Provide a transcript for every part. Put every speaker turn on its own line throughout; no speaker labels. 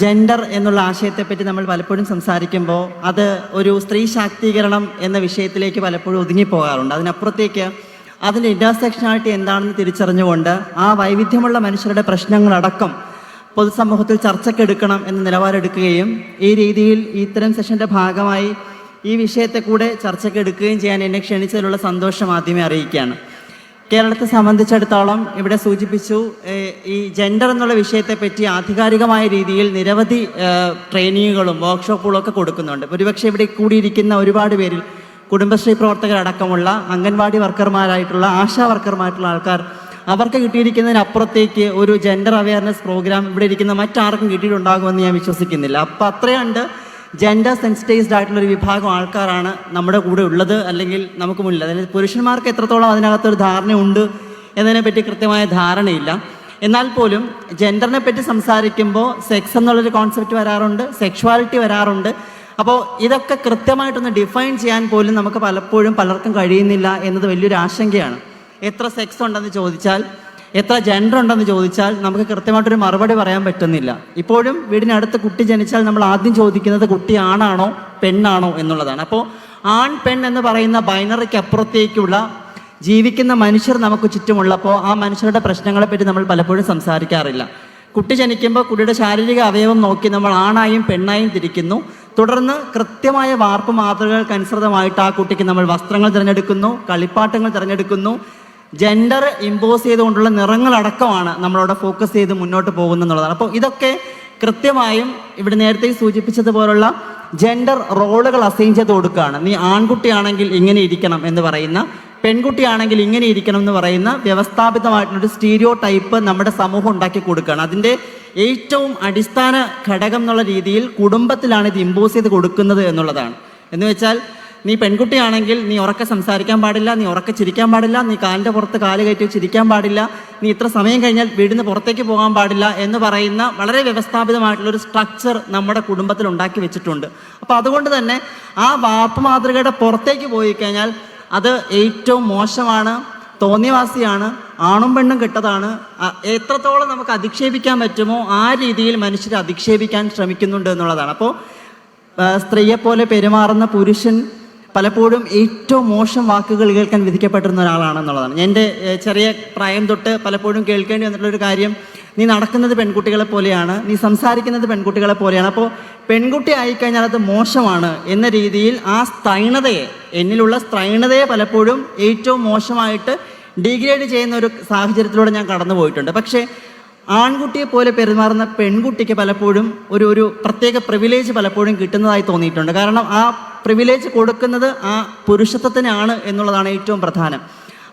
Gender എന്നുള്ള ആശയത്തെപ്പറ്റി നമ്മൾ പലപ്പോഴും സംസാരിക്കുമ്പോൾ അത് ഒരു സ്ത്രീ ശാക്തീകരണം എന്ന വിഷയത്തിലേക്ക് പലപ്പോഴും ഒതുങ്ങിപ്പോകാറുണ്ട് അതിനപ്പുറത്തേക്ക് അതിന്റെ ഇന്റർസെക്ഷനാലിറ്റി എന്താണെന്ന് തിരിച്ചറിഞ്ഞുകൊണ്ട് ആ വൈവിധ്യമുള്ള മനുഷ്യരുടെ പ്രശ്നങ്ങളടക്കം പൊതുസമൂഹത്തിൽ ചർച്ചയ്ക്കെടുക്കണം എന്ന നിലപാടെടുക്കുകയും ഈ രീതിയിൽ ഇത്തരം സെഷന്റെ ഭാഗമായി ഈ വിഷയത്തെ കൂടെ ചർച്ചയ്ക്കെടുക്കുകയും ചെയ്യാൻ എന്നെ ക്ഷണിച്ചതിലുള്ള സന്തോഷം ആദ്യമേ അറിയിക്കുകയാണ്. കേരളത്തെ സംബന്ധിച്ചിടത്തോളം ഇവിടെ സൂചിപ്പിച്ചു ഈ ജെൻഡർ എന്നുള്ള വിഷയത്തെ പറ്റി ആധികാരികമായ രീതിയിൽ നിരവധി ട്രെയിനിങ്ങുകളും വർക്ക്ഷോപ്പുകളും ഒക്കെ കൊടുക്കുന്നുണ്ട്. ഒരുപക്ഷെ ഇവിടെ കൂടിയിരിക്കുന്ന ഒരുപാട് പേരിൽ കുടുംബശ്രീ പ്രവർത്തകരടക്കമുള്ള അംഗൻവാടി വർക്കർമാരായിട്ടുള്ള ആശാ വർക്കർമാരായിട്ടുള്ള ആൾക്കാർ അവർക്ക് കിട്ടിയിരിക്കുന്നതിനപ്പുറത്തേക്ക് ഒരു ജെൻഡർ അവയർനെസ് പ്രോഗ്രാം ഇവിടെ ഇരിക്കുന്ന മറ്റാർക്കും കിട്ടിയിട്ടുണ്ടാകുമെന്ന് ഞാൻ വിശ്വസിക്കുന്നില്ല. അപ്പം അത്രയുണ്ട്. ജെൻഡർ സെൻസിറ്റൈസ്ഡ് ആയിട്ടുള്ള ഒരു വിഭാഗം ആൾക്കാരാണ് നമ്മുടെ കൂടെ ഉള്ളത് അല്ലെങ്കിൽ നമുക്ക് മുന്നിൽ. അതായത് പുരുഷന്മാർക്ക് എത്രത്തോളം അതിനകത്തൊരു ധാരണയുണ്ട് എന്നതിനെപ്പറ്റി കൃത്യമായ ധാരണയില്ല. എന്നാൽ പോലും ജെൻഡറിനെ പറ്റി സംസാരിക്കുമ്പോൾ സെക്സ് എന്നുള്ളൊരു കോൺസെപ്റ്റ് വരാറുണ്ട് സെക്ഷുവാലിറ്റി വരാറുണ്ട്. അപ്പോൾ ഇതൊക്കെ കൃത്യമായിട്ടൊന്ന് ഡിഫൈൻ ചെയ്യാൻ പോലും നമുക്ക് പലപ്പോഴും പലർക്കും കഴിയുന്നില്ല എന്നത് വലിയൊരു ആശങ്കയാണ്. എത്ര സെക്സ് ഉണ്ടെന്ന് ചോദിച്ചാൽ എത്ര ജെൻഡർ ഉണ്ടെന്ന് ചോദിച്ചാൽ നമുക്ക് കൃത്യമായിട്ടൊരു മറുപടി പറയാൻ പറ്റുന്നില്ല. ഇപ്പോഴും വീടിനടുത്ത് കുട്ടി ജനിച്ചാൽ നമ്മൾ ആദ്യം ചോദിക്കുന്നത് കുട്ടി ആണാണോ പെണ്ണാണോ എന്നുള്ളതാണ്. അപ്പോൾ ആൺ പെൺ എന്ന് പറയുന്ന ബൈനറിക്ക് അപ്പുറത്തേക്കുള്ള ജീവിക്കുന്ന മനുഷ്യർ നമുക്ക് ചുറ്റുമുള്ളപ്പോൾ ആ മനുഷ്യരുടെ പ്രശ്നങ്ങളെപ്പറ്റി നമ്മൾ പലപ്പോഴും സംസാരിക്കാറില്ല. കുട്ടി ജനിക്കുമ്പോൾ കുട്ടിയുടെ ശാരീരിക അവയവം നോക്കി നമ്മൾ ആണായും പെണ്ണായും തിരിക്കുന്നു. തുടർന്ന് കൃത്യമായ വാർപ്പ് മാതൃകകൾക്കനുസൃതമായിട്ട് ആ കുട്ടിക്ക് നമ്മൾ വസ്ത്രങ്ങൾ തിരഞ്ഞെടുക്കുന്നു കളിപ്പാട്ടങ്ങൾ തിരഞ്ഞെടുക്കുന്നു ജെൻഡർ ഇമ്പോസ് ചെയ്തുകൊണ്ടുള്ള നിറങ്ങളടക്കമാണ് നമ്മളവിടെ ഫോക്കസ് ചെയ്ത് മുന്നോട്ട് പോകുന്നത് എന്നുള്ളതാണ് അപ്പോൾ ഇതൊക്കെ കൃത്യമായും ഇവിടെ നേരത്തെ സൂചിപ്പിച്ചതുപോലുള്ള ജെൻഡർ റോളുകൾ അസൈൻ ചെയ്ത് കൊടുക്കുകയാണ്. നീ ആൺകുട്ടിയാണെങ്കിൽ ഇങ്ങനെ ഇരിക്കണം എന്ന് പറയുന്ന പെൺകുട്ടിയാണെങ്കിൽ ഇങ്ങനെ ഇരിക്കണം എന്ന് പറയുന്ന വ്യവസ്ഥാപിതമായിട്ടുള്ളൊരു സ്റ്റീരിയോ ടൈപ്പ് നമ്മുടെ സമൂഹം ഉണ്ടാക്കി കൊടുക്കുകയാണ്. അതിന്റെ ഏറ്റവും അടിസ്ഥാന ഘടകം എന്നുള്ള രീതിയിൽ കുടുംബത്തിലാണ് ഇത് ഇമ്പോസ് ചെയ്ത് കൊടുക്കുന്നത് എന്നുള്ളതാണ്. എന്ന് വെച്ചാൽ നീ പെൺകുട്ടിയാണെങ്കിൽ നീ ഉറക്കെ സംസാരിക്കാൻ പാടില്ല നീ ഉറക്കെ ചിരിക്കാൻ പാടില്ല നീ കാലിന്റെ പുറത്ത് കാൽ കയറ്റി ചിരിക്കാൻ പാടില്ല നീ ഇത്ര സമയം കഴിഞ്ഞാൽ വീടിന് പുറത്തേക്ക് പോകാൻ പാടില്ല എന്ന് പറയുന്ന വളരെ വ്യവസ്ഥാപിതമായിട്ടുള്ള ഒരു സ്ട്രക്ചർ നമ്മുടെ കുടുംബത്തിൽ ഉണ്ടാക്കി വെച്ചിട്ടുണ്ട്. അപ്പോൾ അതുകൊണ്ട് തന്നെ ആ വാപ്പ് മാതൃകയുടെ പുറത്തേക്ക് പോയി കഴിഞ്ഞാൽ അത് ഏറ്റവും മോശമാണ് തോന്നിവാസിയാണ് ആണും പെണ്ണും കിട്ടതാണ്. എത്രത്തോളം നമുക്ക് അധിക്ഷേപിക്കാൻ പറ്റുമോ ആ രീതിയിൽ മനുഷ്യരെ അധിക്ഷേപിക്കാൻ ശ്രമിക്കുന്നുണ്ട് എന്നുള്ളതാണ്. അപ്പോൾ സ്ത്രീയെപ്പോലെ പെരുമാറുന്ന പുരുഷൻ പലപ്പോഴും ഏറ്റവും മോശം വാക്കുകൾ കേൾക്കാൻ വിധിക്കപ്പെട്ടിരുന്ന ഒരാളാണെന്നുള്ളതാണ്. എന്റെ ചെറിയ പ്രായം തൊട്ട് പലപ്പോഴും കേൾക്കേണ്ടി വന്നിട്ടുള്ള ഒരു കാര്യം നീ നടക്കുന്നത് പെൺകുട്ടികളെ പോലെയാണ് നീ സംസാരിക്കുന്നത് പെൺകുട്ടികളെ പോലെയാണ്. അപ്പോൾ പെൺകുട്ടി ആയിക്കഴിഞ്ഞാൽ അത് മോശമാണ് എന്ന രീതിയിൽ ആ സ്ത്രൈണതയെ എന്നിലുള്ള സ്ത്രൈണതയെ പലപ്പോഴും ഏറ്റവും മോശമായിട്ട് ഡിഗ്രേഡ് ചെയ്യുന്ന ഒരു സാഹചര്യത്തിലൂടെ ഞാൻ കടന്നു പോയിട്ടുണ്ട്. പക്ഷേ ആൺകുട്ടിയെ പോലെ പെരുമാറുന്ന പെൺകുട്ടിക്ക് പലപ്പോഴും ഒരു ഒരു പ്രത്യേക പ്രിവിലേജ് പലപ്പോഴും കിട്ടുന്നതായി തോന്നിയിട്ടുണ്ട്. കാരണം ആ പ്രിവിലേജ് കൊടുക്കുന്നത് ആ പുരുഷത്വത്തിനാണ് എന്നുള്ളതാണ് ഏറ്റവും പ്രധാനം.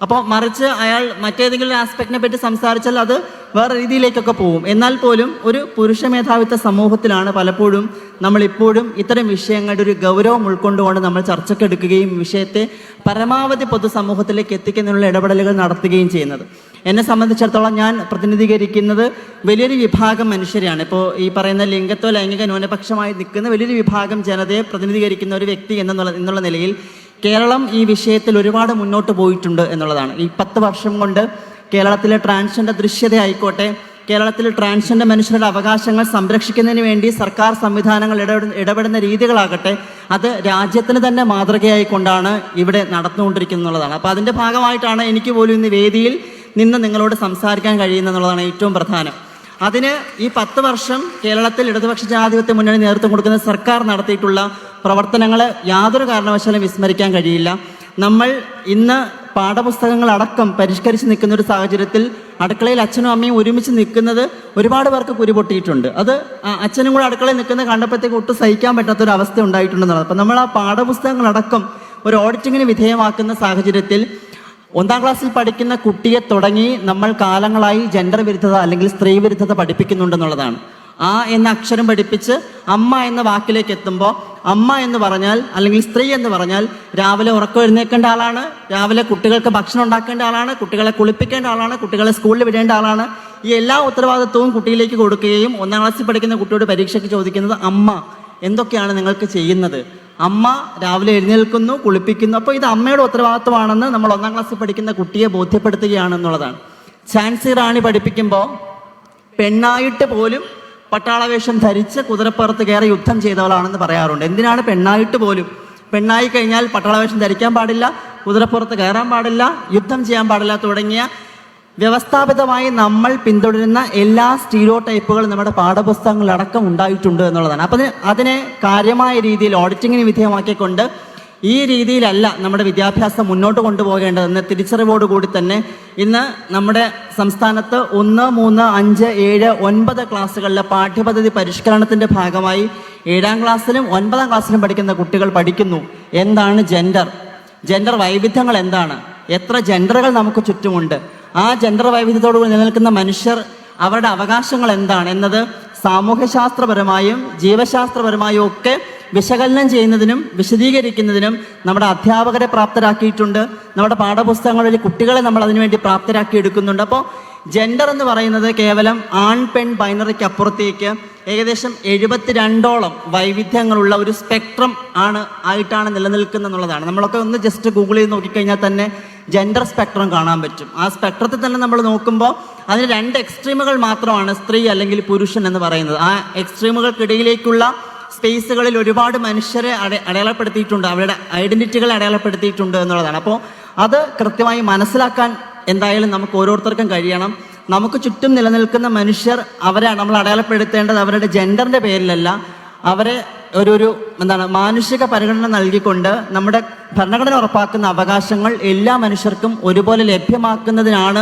അപ്പോൾ മറിച്ച് അയാൾ മറ്റേതെങ്കിലും ആസ്പെക്റ്റിനെ പറ്റി സംസാരിച്ചാൽ അത് വേറെ രീതിയിലേക്കൊക്കെ പോകും. എന്നാൽ പോലും ഒരു പുരുഷ മേധാവിത്വ സമൂഹത്തിലാണ് പലപ്പോഴും നമ്മൾ ഇപ്പോഴും ഇത്തരം വിഷയങ്ങളുടെ ഒരു ഗൗരവം ഉൾക്കൊണ്ടുകൊണ്ട് നമ്മൾ ചർച്ചക്കെടുക്കുകയും വിഷയത്തെ പരമാവധി പൊതുസമൂഹത്തിലേക്ക് എത്തിക്കുന്നതിനുള്ള ഇടപെടലുകൾ നടത്തുകയും ചെയ്യുന്നത്. എന്നെ സംബന്ധിച്ചിടത്തോളം ഞാൻ പ്രതിനിധീകരിക്കുന്നത് വലിയൊരു വിഭാഗം മനുഷ്യരെയാണ്. ഇപ്പോൾ ഈ പറയുന്ന ലിംഗത്വ ലൈംഗിക ന്യൂനപക്ഷമായി നിൽക്കുന്ന വലിയൊരു വിഭാഗം ജനതയെ പ്രതിനിധീകരിക്കുന്ന ഒരു വ്യക്തി എന്നുള്ള എന്നുള്ള നിലയിൽ കേരളം ഈ വിഷയത്തിൽ ഒരുപാട് മുന്നോട്ട് പോയിട്ടുണ്ട് എന്നുള്ളതാണ്. ഈ പത്ത് വർഷം കൊണ്ട് കേരളത്തിലെ ട്രാൻസ്ജെൻഡർ ദൃശ്യത ആയിക്കോട്ടെ കേരളത്തിലെ ട്രാൻസ്ജെൻഡർ മനുഷ്യരുടെ അവകാശങ്ങൾ സംരക്ഷിക്കുന്നതിന് വേണ്ടി സർക്കാർ സംവിധാനങ്ങൾ ഇടപെടുന്ന രീതികളാകട്ടെ അത് രാജ്യത്തിന് തന്നെ മാതൃകയായി കൊണ്ടാണ് ഇവിടെ നടന്നുകൊണ്ടിരിക്കുന്നത് എന്നുള്ളതാണ് അപ്പോൾ അതിന്റെ ഭാഗമായിട്ടാണ് എനിക്ക് പോലും ഇന്ന് വേദിയിൽ നിന്ന് നിങ്ങളോട് സംസാരിക്കാൻ കഴിയുന്നത് എന്നുള്ളതാണ് ഏറ്റവും പ്രധാനം. അതിന് ഈ പത്ത് വർഷം കേരളത്തിൽ ഇടതുപക്ഷ ജനാധിപത്യ മുന്നണി നേതൃത്വം കൊടുക്കുന്ന സർക്കാർ നടത്തിയിട്ടുള്ള പ്രവർത്തനങ്ങൾ യാതൊരു കാരണവശാലും വിസ്മരിക്കാൻ കഴിയില്ല. നമ്മൾ ഇന്ന് പാഠപുസ്തകങ്ങളടക്കം പരിഷ്കരിച്ച് നിൽക്കുന്ന ഒരു സാഹചര്യത്തിൽ അടുക്കളയിൽ അച്ഛനും അമ്മയും ഒരുമിച്ച് നിൽക്കുന്നത് ഒരുപാട് പേർക്ക് കുരുപൊട്ടിയിട്ടുണ്ട്. അത് അച്ഛനും കൂടെ അടുക്കളയിൽ നിൽക്കുന്നത് കണ്ടപ്പോഴത്തേക്ക് ഒട്ടും സഹിക്കാൻ പറ്റാത്തൊരു അവസ്ഥ ഉണ്ടായിട്ടുണ്ടെന്നുള്ളത് അപ്പം നമ്മൾ ആ പാഠപുസ്തകങ്ങളടക്കം ഒരു ഓഡിറ്റിങ്ങിന് വിധേയമാക്കുന്ന സാഹചര്യത്തിൽ ഒന്നാം ക്ലാസ്സിൽ പഠിക്കുന്ന കുട്ടിയെ തുടങ്ങി നമ്മൾ കാലങ്ങളായി ജെൻഡർ വിരുദ്ധത അല്ലെങ്കിൽ സ്ത്രീ വിരുദ്ധത പഠിപ്പിക്കുന്നുണ്ടെന്നുള്ളതാണ്. ആ എന്ന അക്ഷരം പഠിപ്പിച്ച് അമ്മ എന്ന വാക്കിലേക്ക് എത്തുമ്പോൾ അമ്മ എന്ന് പറഞ്ഞാൽ അല്ലെങ്കിൽ സ്ത്രീ എന്ന് പറഞ്ഞാൽ രാവിലെ ഉറക്കം എഴുന്നേൽക്കേണ്ട ആളാണ് രാവിലെ കുട്ടികൾക്ക് ഭക്ഷണം ഉണ്ടാക്കേണ്ട ആളാണ് കുട്ടികളെ കുളിപ്പിക്കേണ്ട ആളാണ് കുട്ടികളെ സ്കൂളിൽ വിടേണ്ട ആളാണ്. ഈ എല്ലാ ഉത്തരവാദിത്വവും കുട്ടിയിലേക്ക് കൊടുക്കുകയും ഒന്നാം ക്ലാസ്സിൽ പഠിക്കുന്ന കുട്ടിയോട് പരീക്ഷയ്ക്ക് ചോദിക്കുന്നത് അമ്മ എന്തൊക്കെയാണ് നിങ്ങൾക്ക് ചെയ്യുന്നത്? അമ്മ രാവിലെ എഴുന്നേൽക്കുന്നു കുളിപ്പിക്കുന്നു. അപ്പോൾ ഇത് അമ്മയുടെ ഉത്തരവാദിത്വമാണെന്ന് നമ്മൾ ഒന്നാം ക്ലാസ്സിൽ പഠിക്കുന്ന കുട്ടിയെ ബോധ്യപ്പെടുത്തുകയാണെന്നുള്ളതാണ്. ഝാൻസി റാണി പഠിപ്പിക്കുമ്പോൾ പെണ്ണായിട്ട് പോലും പട്ടാളവേഷം ധരിച്ച് കുതിരപ്പുറത്ത് കയറി യുദ്ധം ചെയ്തവളാണെന്ന് പറയാറുണ്ട്. എന്തിനാണ് പെണ്ണായിട്ട് പോലും? പെണ്ണായി കഴിഞ്ഞാൽ പട്ടാളവേഷം ധരിക്കാൻ പാടില്ല കുതിരപ്പുറത്ത് കയറാൻ പാടില്ല യുദ്ധം ചെയ്യാൻ പാടില്ല തുടങ്ങിയ വ്യവസ്ഥാപിതമായി നമ്മൾ പിന്തുടരുന്ന എല്ലാ സ്റ്റീരിയോ ടൈപ്പുകളും നമ്മുടെ പാഠപുസ്തകങ്ങളിലടക്കം ഉണ്ടായിട്ടുണ്ട് എന്നുള്ളതാണ്. അപ്പം അതിനെ കാര്യമായ രീതിയിൽ ഓഡിറ്റിങ്ങിന് വിധേയമാക്കിക്കൊണ്ട് ഈ രീതിയിലല്ല നമ്മുടെ വിദ്യാഭ്യാസം മുന്നോട്ട് കൊണ്ടുപോകേണ്ടതെന്ന് തിരിച്ചറിവോടുകൂടി തന്നെ ഇന്ന് നമ്മുടെ സംസ്ഥാനത്ത് ഒന്ന് മൂന്ന് അഞ്ച് ഏഴ് ഒൻപത് ക്ലാസ്സുകളിലെ പാഠ്യപദ്ധതി പരിഷ്കരണത്തിന്റെ ഭാഗമായി ഏഴാം ക്ലാസ്സിലും ഒൻപതാം ക്ലാസ്സിലും പഠിക്കുന്ന കുട്ടികൾ പഠിക്കുന്നു. എന്താണ് ജെൻഡർ ജെൻഡർ വൈവിധ്യങ്ങൾ എന്താണ്? എത്ര ജെൻഡറുകൾ നമുക്ക് ചുറ്റുമുണ്ട്? ആ ജെൻഡർ വൈവിധ്യത്തോടുകൂടി നിലനിൽക്കുന്ന മനുഷ്യർ അവരുടെ അവകാശങ്ങൾ എന്താണ് എന്നത് സാമൂഹ്യശാസ്ത്രപരമായും ജീവശാസ്ത്രപരമായും ഒക്കെ വിശകലനം ചെയ്യുന്നതിനും വിശദീകരിക്കുന്നതിനും നമ്മുടെ അധ്യാപകരെ പ്രാപ്തരാക്കിയിട്ടുണ്ട്. നമ്മുടെ പാഠപുസ്തകങ്ങളിൽ കുട്ടികളെ നമ്മൾ അതിനുവേണ്ടി പ്രാപ്തരാക്കി എടുക്കുന്നുണ്ട്. അപ്പോൾ ജെൻഡർ എന്ന് പറയുന്നത് കേവലം ആൺ പെൺ ബൈനറിക്ക് അപ്പുറത്തേക്ക് ഏകദേശം എഴുപത്തിരണ്ടോളം വൈവിധ്യങ്ങളുള്ള ഒരു സ്പെക്ട്രം ആണ് ആയിട്ടാണ് നിലനിൽക്കുന്നത് എന്നുള്ളതാണ് നമ്മളൊക്കെ ഒന്ന് ജസ്റ്റ് ഗൂഗിൾ ചെയ്ത് നോക്കിക്കഴിഞ്ഞാൽ തന്നെ ജെൻഡർ സ്പെക്ട്രം കാണാൻ പറ്റും. ആ സ്പെക്ട്രത്തിൽ തന്നെ നമ്മൾ നോക്കുമ്പോൾ അതിന് രണ്ട് എക്സ്ട്രീമുകൾ മാത്രമാണ് സ്ത്രീ അല്ലെങ്കിൽ പുരുഷൻ എന്ന് പറയുന്നത്. ആ എക്സ്ട്രീമുകൾക്കിടയിലേക്കുള്ള സ്പേസുകളിൽ ഒരുപാട് മനുഷ്യരെ അടയ അടയാളപ്പെടുത്തിയിട്ടുണ്ട്. അവരുടെ ഐഡന്റിറ്റികൾ അടയാളപ്പെടുത്തിയിട്ടുണ്ട് എന്നുള്ളതാണ്. അപ്പോൾ അത് കൃത്യമായി മനസ്സിലാക്കാൻ എന്തായാലും നമുക്ക് ഓരോരുത്തർക്കും കഴിയണം. നമുക്ക് ചുറ്റും നിലനിൽക്കുന്ന മനുഷ്യർ അവരെ നമ്മൾ അടയാളപ്പെടുത്തേണ്ടത് അവരുടെ ജെൻഡറിന്റെ പേരിലല്ല. അവരെ ഒരു ഒരു എന്താണ് മാനുഷിക പരിഗണന നൽകിക്കൊണ്ട് നമ്മുടെ ഭരണഘടന ഉറപ്പാക്കുന്ന അവകാശങ്ങൾ എല്ലാ മനുഷ്യർക്കും ഒരുപോലെ ലഭ്യമാക്കുന്നതിനാണ്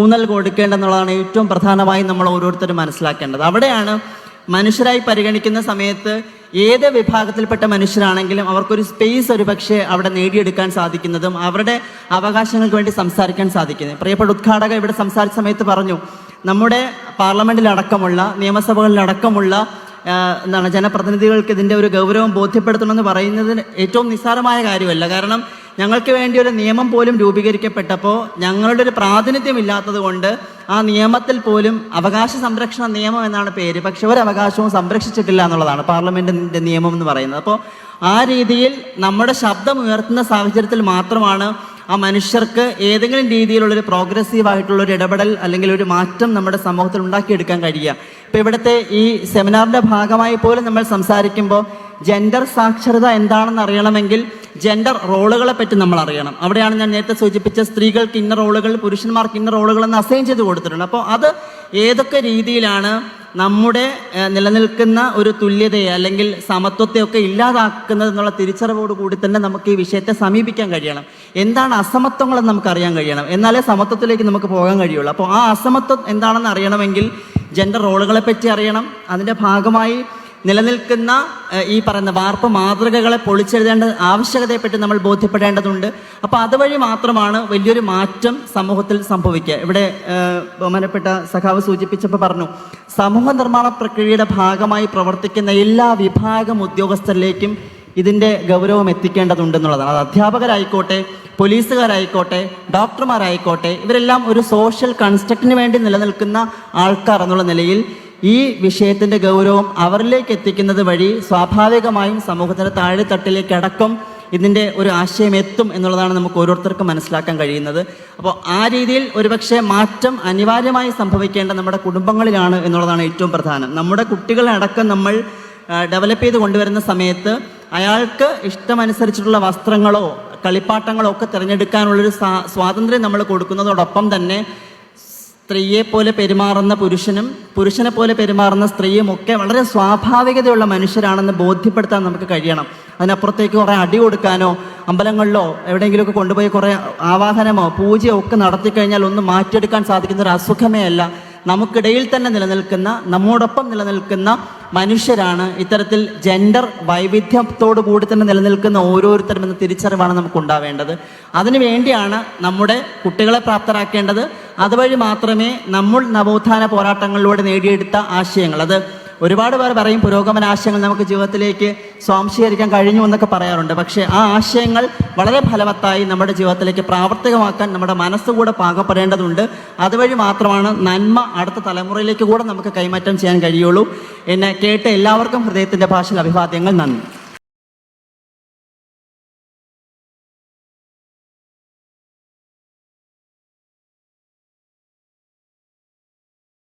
ഊന്നൽ കൊടുക്കേണ്ടതെന്നുള്ളതാണ് ഏറ്റവും പ്രധാനമായും നമ്മൾ ഓരോരുത്തരും മനസ്സിലാക്കേണ്ടത്. അവിടെയാണ് മനുഷ്യരായി പരിഗണിക്കുന്ന സമയത്ത് ഏത് വിഭാഗത്തിൽപ്പെട്ട മനുഷ്യരാണെങ്കിലും അവർക്കൊരു സ്പേസ് ഒരു പക്ഷേ അവിടെ നേടിയെടുക്കാൻ സാധിക്കുന്നതും അവരുടെ അവകാശങ്ങൾക്ക് വേണ്ടി സംസാരിക്കാൻ സാധിക്കുന്നത്. പ്രിയപ്പെട്ട ഉദ്ഘാടക ഇവിടെ സംസാരിച്ച സമയത്ത് പറഞ്ഞു നമ്മുടെ പാർലമെന്റിലടക്കമുള്ള നിയമസഭകളിലടക്കമുള്ള എന്താണ് ജനപ്രതിനിധികൾക്ക് ഇതിന്റെ ഒരു ഗൗരവം ബോധ്യപ്പെടുത്തണമെന്ന് പറയുന്നതിന് ഏറ്റവും നിസ്സാരമായ കാര്യമല്ല. കാരണം ഞങ്ങൾക്ക് വേണ്ടി ഒരു നിയമം പോലും രൂപീകരിക്കപ്പെട്ടപ്പോൾ ഞങ്ങളുടെ ഒരു പ്രാതിനിധ്യം ഇല്ലാത്തത് കൊണ്ട് ആ നിയമത്തിൽ പോലും അവകാശ സംരക്ഷണ നിയമം എന്നാണ് പേര്. പക്ഷെ ഒരു അവകാശവും സംരക്ഷിച്ചിട്ടില്ല എന്നുള്ളതാണ് പാർലമെന്റിന്റെ നിയമം എന്ന് പറയുന്നത്. അപ്പോൾ ആ രീതിയിൽ നമ്മുടെ ശബ്ദം ഉയർത്തുന്ന സാഹചര്യത്തിൽ മാത്രമാണ് ആ മനുഷ്യർക്ക് ഏതെങ്കിലും രീതിയിലുള്ളൊരു പ്രോഗ്രസീവ് ആയിട്ടുള്ള ഒരു ഇടപെടൽ അല്ലെങ്കിൽ ഒരു മാറ്റം നമ്മുടെ സമൂഹത്തിൽ ഉണ്ടാക്കിയെടുക്കാൻ കഴിയുക. ഇപ്പോൾ ഇവിടുത്തെ ഈ സെമിനാറിന്റെ ഭാഗമായി പോലും നമ്മൾ സംസാരിക്കുമ്പോൾ ജെൻഡർ സാക്ഷരത എന്താണെന്ന് അറിയണമെങ്കിൽ ജെൻഡർ റോളുകളെ പറ്റി നമ്മൾ അറിയണം. അവിടെയാണ് ഞാൻ നേരത്തെ സൂചിപ്പിച്ച സ്ത്രീകൾക്ക് ഇന്ന റോളുകൾ പുരുഷന്മാർക്ക് ഇന്ന റോളുകൾ എന്ന് അസൈൻ ചെയ്ത് കൊടുത്തിട്ടുണ്ട് അപ്പോൾ അത് ഏതൊക്കെ രീതിയിലാണ് നമ്മുടെ നിലനിൽക്കുന്ന ഒരു തുല്യതയെ അല്ലെങ്കിൽ സമത്വത്തെയൊക്കെ ഇല്ലാതാക്കുന്നത് എന്നുള്ള തിരിച്ചറിവോട് കൂടി തന്നെ നമുക്ക് ഈ വിഷയത്തെ സമീപിക്കാൻ കഴിയണം. എന്താണ് അസമത്വങ്ങളെന്ന് നമുക്ക് അറിയാൻ കഴിയണം. എന്നാലേ സമത്വത്തിലേക്ക് നമുക്ക് പോകാൻ കഴിയുള്ളൂ. അപ്പോൾ ആ അസമത്വം എന്താണെന്ന് അറിയണമെങ്കിൽ ജെൻഡർ റോളുകളെ പറ്റി അറിയണം. അതിന്റെ ഭാഗമായി നിലനിൽക്കുന്ന ഈ പറയുന്ന വാർപ്പ് മാതൃകകളെ പൊളിച്ചെഴുതേണ്ട ആവശ്യകതയെപ്പറ്റി നമ്മൾ ബോധ്യപ്പെടേണ്ടതുണ്ട്. അപ്പോൾ അതുവഴി മാത്രമാണ് വലിയൊരു മാറ്റം സമൂഹത്തിൽ സംഭവിക്കുക. ഇവിടെ ബഹുമാനപ്പെട്ട സഖാവ് സൂചിപ്പിച്ചപ്പോൾ പറഞ്ഞു സമൂഹ നിർമ്മാണ പ്രക്രിയയുടെ ഭാഗമായി പ്രവർത്തിക്കുന്ന എല്ലാ വിഭാഗം ഉദ്യോഗസ്ഥരിലേക്കും ഇതിന്റെ ഗൗരവം എത്തിക്കേണ്ടതുണ്ടെന്നുള്ളതാണ്. അത് അധ്യാപകരായിക്കോട്ടെ പോലീസുകാരായിക്കോട്ടെ ഡോക്ടർമാരായിക്കോട്ടെ ഇവരെല്ലാം ഒരു സോഷ്യൽ കൺസ്ട്രക്റ്റിന് വേണ്ടി നിലനിൽക്കുന്ന ആൾക്കാർ എന്നുള്ള നിലയിൽ ഈ വിഷയത്തിന്റെ ഗൗരവം അവരിലേക്ക് എത്തിക്കുന്നത് വഴി സ്വാഭാവികമായും സമൂഹത്തിന്റെ താഴെത്തട്ടിലേക്ക് അടക്കം ഇതിന്റെ ഒരു ആശയം എത്തും എന്നുള്ളതാണ് നമുക്ക് ഓരോരുത്തർക്കും മനസ്സിലാക്കാൻ കഴിയുന്നത്. അപ്പോൾ ആ രീതിയിൽ ഒരുപക്ഷെ മാറ്റം അനിവാര്യമായി സംഭവിക്കേണ്ട നമ്മുടെ കുടുംബങ്ങളിലാണ് എന്നുള്ളതാണ് ഏറ്റവും പ്രധാനം. നമ്മുടെ കുട്ടികളടക്കം നമ്മൾ ഡെവലപ്പ് ചെയ്ത് കൊണ്ടുവരുന്ന സമയത്ത് അയാൾക്ക് ഇഷ്ടമനുസരിച്ചിട്ടുള്ള വസ്ത്രങ്ങളോ കളിപ്പാട്ടങ്ങളോ ഒക്കെ തിരഞ്ഞെടുക്കാനുള്ളൊരു സ്വാ- സ്വാതന്ത്ര്യം നമ്മൾ കൊടുക്കുന്നതോടൊപ്പം തന്നെ സ്ത്രീയെ പോലെ പെരുമാറുന്ന പുരുഷനും പുരുഷനെ പോലെ പെരുമാറുന്ന സ്ത്രീയും ഒക്കെ വളരെ സ്വാഭാവികതയുള്ള മനുഷ്യരാണെന്ന് ബോധ്യപ്പെടുത്താൻ നമുക്ക് കഴിയണം. അതിനപ്പുറത്തേക്ക് കുറേ അടി കൊടുക്കാനോ അമ്പലങ്ങളിലോ എവിടെയെങ്കിലുമൊക്കെ കൊണ്ടുപോയി കുറേ ആവാഹനമോ പൂജയോ ഒക്കെ നടത്തി കഴിഞ്ഞാൽ ഒന്നും മാറ്റിയെടുക്കാൻ സാധിക്കുന്ന ഒരു അസുഖമേ അല്ല. നമുക്കിടയിൽ തന്നെ നിലനിൽക്കുന്ന നമ്മോടൊപ്പം നിലനിൽക്കുന്ന മനുഷ്യരാണ്. ഇത്തരത്തിൽ ജെൻഡർ വൈവിധ്യത്തോടു കൂടി തന്നെ നിലനിൽക്കുന്ന ഓരോരുത്തരും എന്ന തിരിച്ചറിവാണ് നമുക്ക് ഉണ്ടാവേണ്ടത്. അതിനു വേണ്ടിയാണ് നമ്മുടെ കുട്ടികളെ പ്രാപ്തരാക്കേണ്ടത്. അതുവഴി മാത്രമേ നമ്മൾ നവോത്ഥാന പോരാട്ടങ്ങളിലൂടെ നേടിയെടുത്ത ആശയങ്ങൾ. അത് ഒരുപാട് പേർ പറയും പുരോഗമന ആശയങ്ങൾ നമുക്ക് ജീവിതത്തിലേക്ക് സ്വാംശീകരിക്കാൻ കഴിഞ്ഞു എന്നൊക്കെ പറയാറുണ്ട്. പക്ഷേ ആ ആശയങ്ങൾ വളരെ ഫലവത്തായി നമ്മുടെ ജീവിതത്തിലേക്ക് പ്രാവർത്തികമാക്കാൻ നമ്മുടെ മനസ്സുകൂടെ പാകപ്പെടേണ്ടതുണ്ട്. അതുവഴി മാത്രമാണ് നന്മ അടുത്ത തലമുറയിലേക്ക് കൂടെ നമുക്ക് കൈമാറ്റം ചെയ്യാൻ കഴിയുള്ളൂ. എന്നെ കേട്ട എല്ലാവർക്കും ഹൃദയത്തിന്റെ ഭാഷയിൽ അഭിവാദ്യങ്ങൾ. നന്ദി.